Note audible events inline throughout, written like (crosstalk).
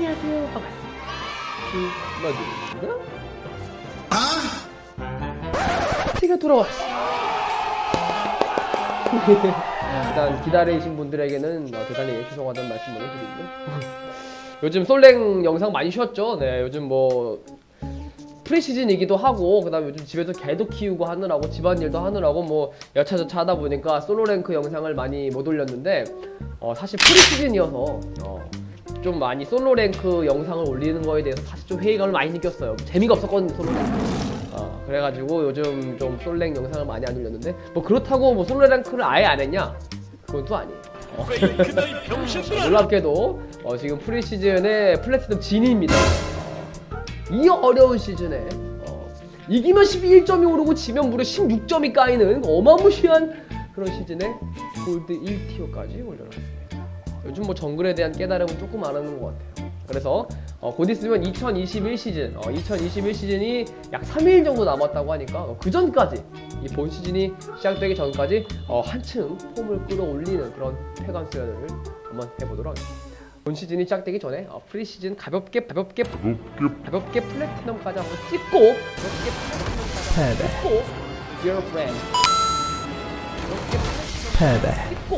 안녕하세요. 반갑습니다. 김나들입니다. 제가 돌아왔어. 일단 기다리신 분들에게는 어, 대단히 죄송하다는 말씀을 드리고요. 요즘 솔랭 영상 많이 쉬었죠. 네, 요즘 뭐 프리시즌이기도 하고 그다음에 요즘 집에서 개도 키우고 하느라고 집안일도 하느라고 뭐 여차저차 하다 보니까 솔로 랭크 영상을 많이 못 올렸는데 어, 사실 프리시즌이어서 어, 좀 많이 솔로 랭크 영상을 올리는 거에 대해서 사실 좀 회의감을 많이 느꼈어요. 재미가 없었거든요, 솔로 랭크. 어, 그래가지고 요즘 좀 솔랭 영상을 많이 안 올렸는데 뭐 그렇다고 뭐 솔로 랭크를 아예 안 했냐? 그건 또 아니에요. 어. (laughs) 놀랍게도 어, 지금 프리시즌의 플래티넘 진입니다. 이 어려운 시즌에 어, 이기면 12점이 오르고 지면 무려 16점이 까이는 어마무시한 그런 시즌에 골드 1티어까지 올려놨습니다. 요즘 뭐 정글에 대한 깨달음은 조금 안 하는 것 같아요. 그래서 어, 곧 있으면 2021 시즌, 어, 2021 시즌이 약 3일 정도 남았다고 하니까 어, 그 전까지 이 본 시즌이 시작되기 전까지 어, 한층 폼을 끌어올리는 그런 패감 수련을 한번 해보도록 하겠습니다. 본 시즌이 시작되기 전에 어, 프리 시즌 가볍게 가볍게 가볍게 플래티넘까지 한번 찍고 가볍게 플래티넘까지 한번 찍고 Dear friend 가볍게 플래티넘 찍고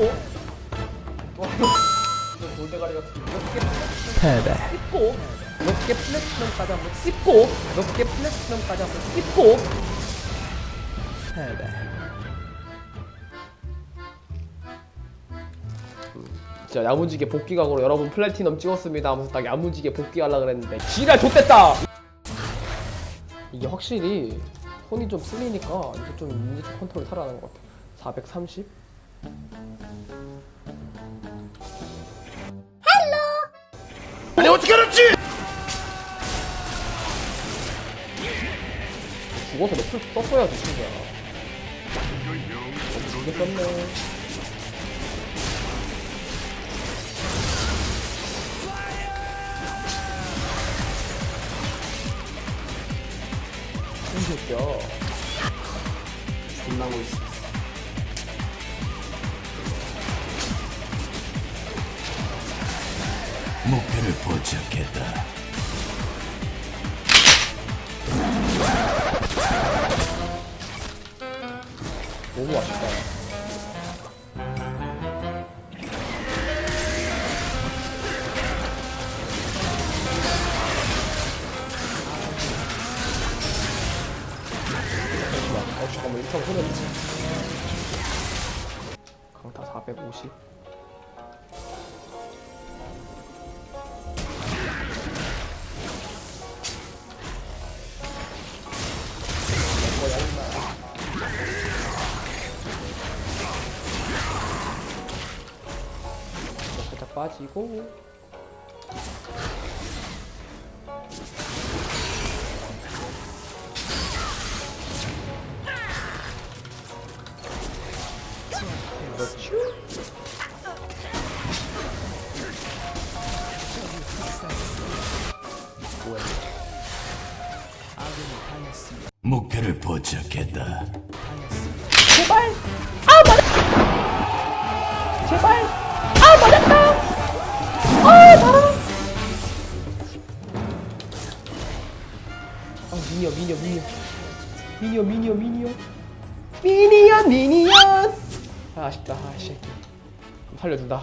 골대가리 같은 이렇게 플래티넘 찍고 가볍게 플래티넘까지 한번 찍고 가볍게 플래티넘까지 한번 찍고. 진짜 야무지게 복귀각으로 여러분 플래티넘 찍었습니다 하면서 딱 야무지게 복귀하려 그랬는데 지랄 좆됐다! 이게 확실히 손이 좀 쓰리니까 이게 좀 인지 컨트롤이 살아나는 것 같아 430 알았지? 죽어서 너풀 썼어야지 진짜 너무 두개 썼네 이 새끼야 빛나고 있어. 목표를 포착했다. 너무 아쉽다. 잠시만 어 잠깐만 이렇게 하면 손해보지 강타 450 빠지고. 그렇죠 뭐야 목표를 포착했다. 제발! 아 맞아! 제발 미니어 미니어 미니어 미니어 미니어 미니언 미니언. 아 아쉽다. 아씨. 살려준다.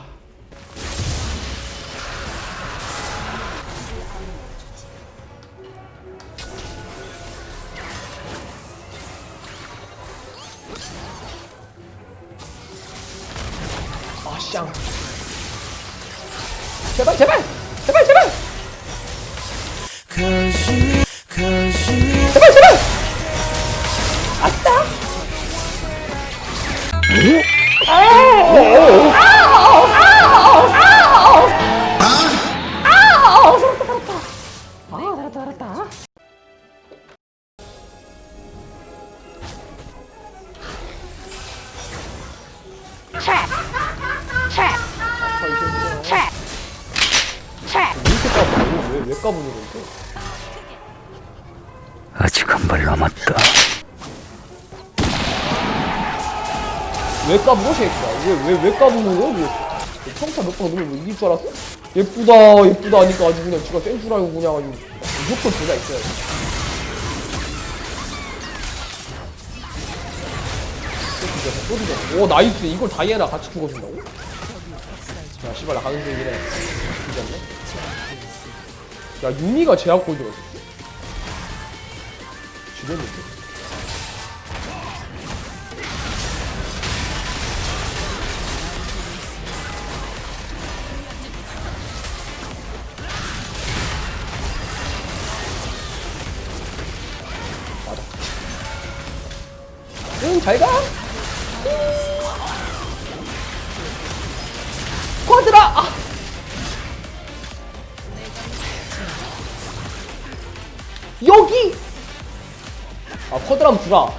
아쌍 제발 제발 이렇게 왜, 왜 까부는 건데? 아직 한 발 남았다. 왜 까부노 새끼야 왜왜왜 까부는 거야 왜 평타 몇번 넣으면 뭐 이길 줄 알았어? 예쁘다 예쁘다 하니까 아주 그냥 지가 센 줄 알고 그냥 아주 무조건 보자 있어야지 또 뒤졌어 또 뒤졌어 오 나이스 이걸 다이애나 같이 죽어준다고? 야 씨발 나 가는 중이네 뒤졌네 야 유미가 제압골 들었어 지렸는데 맞아. 응, 잘 가. 쿼드라. 아. 여기. 아, 쿼드라면 주라.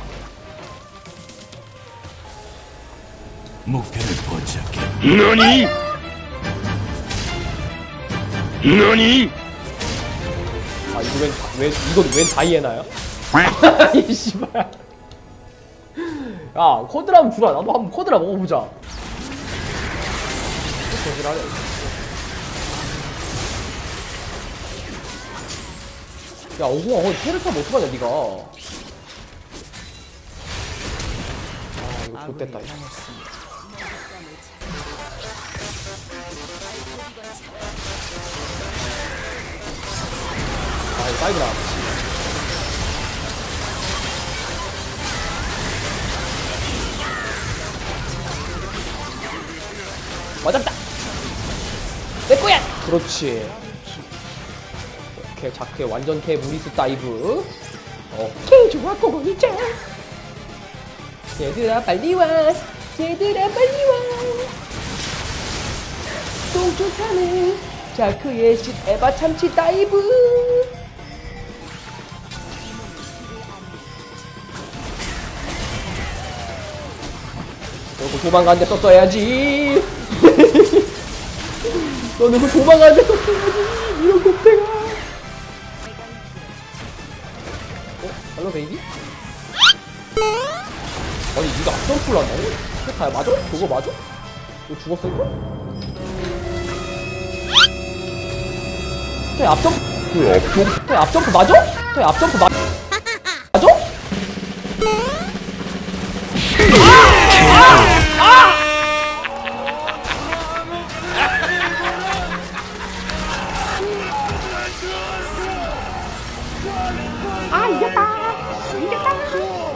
목표를 포착했다. 너니? 너니? 아, 이거 웬, 웬 이거 웬 다이애나야? (laughs) 이 씨발. 야, 쿼드라면 주라. 나도 한번 쿼드라 먹어보자. 거짓하네. 야, 어구야, 거기 테를 타면 어떡하냐, 니가. 아, 이거 좋됐다, 이거. 아, 이거 사이드 나왔다. 맞았다. 내 거야. 그렇지. 오케이 자크의 완전 개 무리스 다이브. 오케이 좋았고 이제. 얘들아 빨리 와. 얘들아 빨리 와. 똥쪽하네. 자크의 집 에바 참치 다이브. 그리고 도망가는데 썼어야지. (laughs) 너는 그 도망가는데 썼어야지. 이런 곱대가. 거 베이비? 아니 니가 앞점프 한다고? 그게 다 맞아? 그거 맞아? 너 죽었어 이거? 그 앞점 그 앞점 그 앞점프 맞아? 그 앞점프 맞아. 맞아. 아 이겼다 一个大